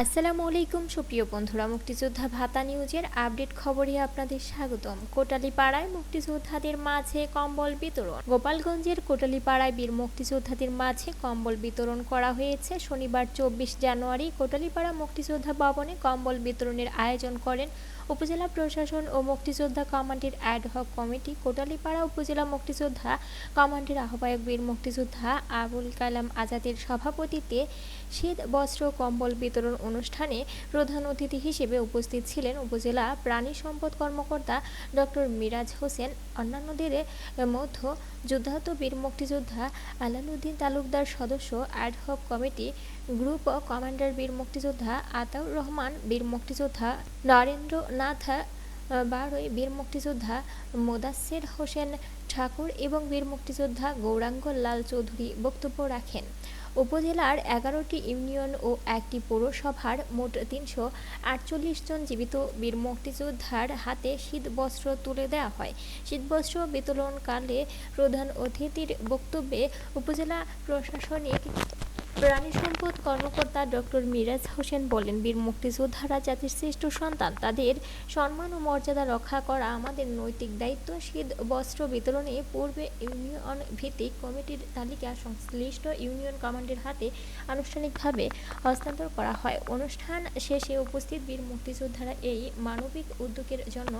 আসসালামু আলাইকুম, সুপ্রিয় বন্ধুরা। মুক্তিযোদ্ধা ভাতা নিউজের আপডেট খবরে আপনাদের স্বাগতম। কোটালীপাড়ায় মুক্তিযোদ্ধাদের মাঝে কম্বল বিতরণ। গোপালগঞ্জের কোটালীপাড়ায় বীর মুক্তিযোদ্ধাদের মাঝে কম্বল বিতরণ করা হয়েছে। শনিবার চব্বিশ জানুয়ারি কোটালীপাড়া মুক্তিযোদ্ধা ভবনে কম্বল বিতরণের আয়োজন করেন উপজেলা প্রশাসন ও মুক্তিযোদ্ধা কমান্ডের অ্যাডহক কমিটি কোটালীপাড়া উপজেলা মুক্তিযোদ্ধা কমান্ডের আহ্বায়ক বীর মুক্তিযোদ্ধা আবুল কালাম আজাদের সভাপতিত্বে শীত, বস্ত্র, কম্বল বিতরণ অনুষ্ঠানে প্রধান অতিথি হিসেবে উপস্থিত ছিলেন উপজেলা প্রাণী সম্পদ কর্মকর্তা ডক্টর মিরাজ হোসেন, অন্যান্যদের মধ্যে যুদ্ধাহত বীর মুক্তিযোদ্ধা আলালউদ্দিন তালুকদার সদস্য অ্যাডহক কমিটি গ্রুপ কমান্ডার বীর মুক্তিযোদ্ধা আতাউর রহমান, বীর মুক্তিযোদ্ধা নরেন্দ্রনাথ বারোই বীর মুক্তিযোদ্ধা মোদাচ্ছের হোসেন ঠাকুর এবং বীর মুক্তিযোদ্ধা গৌরাঙ্গ লাল চৌধুরী বক্তব্য রাখেন। উপজেলার এগারোটি ইউনিয়ন ও একটি পৌরসভার মোট তিনশো আটচল্লিশ জন জীবিত বীর মুক্তিযোদ্ধার হাতে শীতবস্ত্র তুলে দেওয়া হয়। শীতবস্ত্র বিতরণকালে প্রধান অতিথির বক্তব্যে উপজেলা প্রশাসনিক প্রাণী সম্পদ কর্মকর্তা ডক্টর মিরাজ হোসেন বলেন, বীর মুক্তিযোদ্ধারা জাতির শ্রেষ্ঠ সন্তান, তাদের সম্মান ও মর্যাদা রক্ষা করা আমাদের নৈতিক দায়িত্ব। শীত বস্ত্র বিতরণে পূর্বে ইউনিয়ন ভিত্তিক কমিটির তালিকা সংশ্লিষ্ট ইউনিয়ন কমান্ডের হাতে আনুষ্ঠানিকভাবে হস্তান্তর করা হয়। অনুষ্ঠান শেষে উপস্থিত বীর মুক্তিযোদ্ধারা এই মানবিক উদ্যোগের জন্য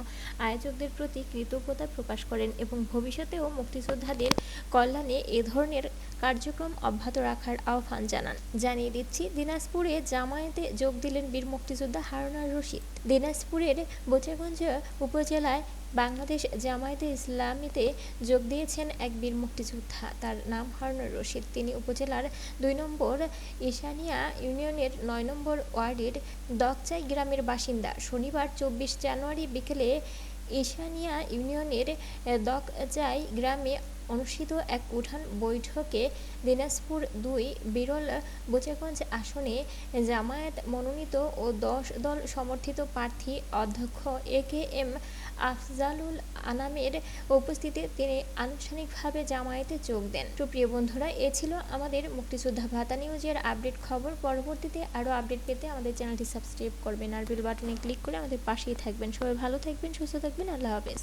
আয়োজকদের প্রতি কৃতজ্ঞতা প্রকাশ করেন এবং ভবিষ্যতেও মুক্তিযোদ্ধাদের কল্যাণে এ ধরনের কার্যক্রম অব্যাহত রাখার আহ্বান জানান। জানিয়ে দিচ্ছি, দিনাজপুরে জামায়াতে যোগ দিলেন বীর মুক্তিযোদ্ধা হারুনার রশিদ। দিনাজপুরের বোচাগঞ্জ উপজেলায় বাংলাদেশ জামায়াতে ইসলামীতে যোগ দিয়েছেন এক বীর মুক্তিযোদ্ধা। তার নাম হারুনার রশিদ। তিনি উপজেলার দুই নম্বর ঈশানিয়া ইউনিয়নের নয় নম্বর ওয়ার্ডের দকচাই গ্রামের বাসিন্দা। শনিবার চব্বিশ জানুয়ারি বিকেলে ঈশানিয়া ইউনিয়নের দকচাই গ্রামে অনুষ্ঠিত এক উঠান বৈঠকে দিনাজপুর দুই, বিরল বোচাগঞ্জ আসনে জামায়াত মনোনীত ও দশ দল সমর্থিত প্রার্থী অধ্যক্ষ এ কে এম আফজালুল আনামের উপস্থিতিতে তিনি আনুষ্ঠানিকভাবে জামায়াতে যোগ দেন। সুপ্রিয় বন্ধুরা, এ ছিল আমাদের মুক্তিযোদ্ধা ভাতা নিউজের আপডেট খবর। পরবর্তীতে আরও আপডেট পেতে আমাদের চ্যানেলটি সাবস্ক্রাইব করবেন আর বেল বাটনে ক্লিক করে আমাদের পাশেই থাকবেন। সবাই ভালো থাকবেন, সুস্থ থাকবেন। আল্লাহ হাফেজ।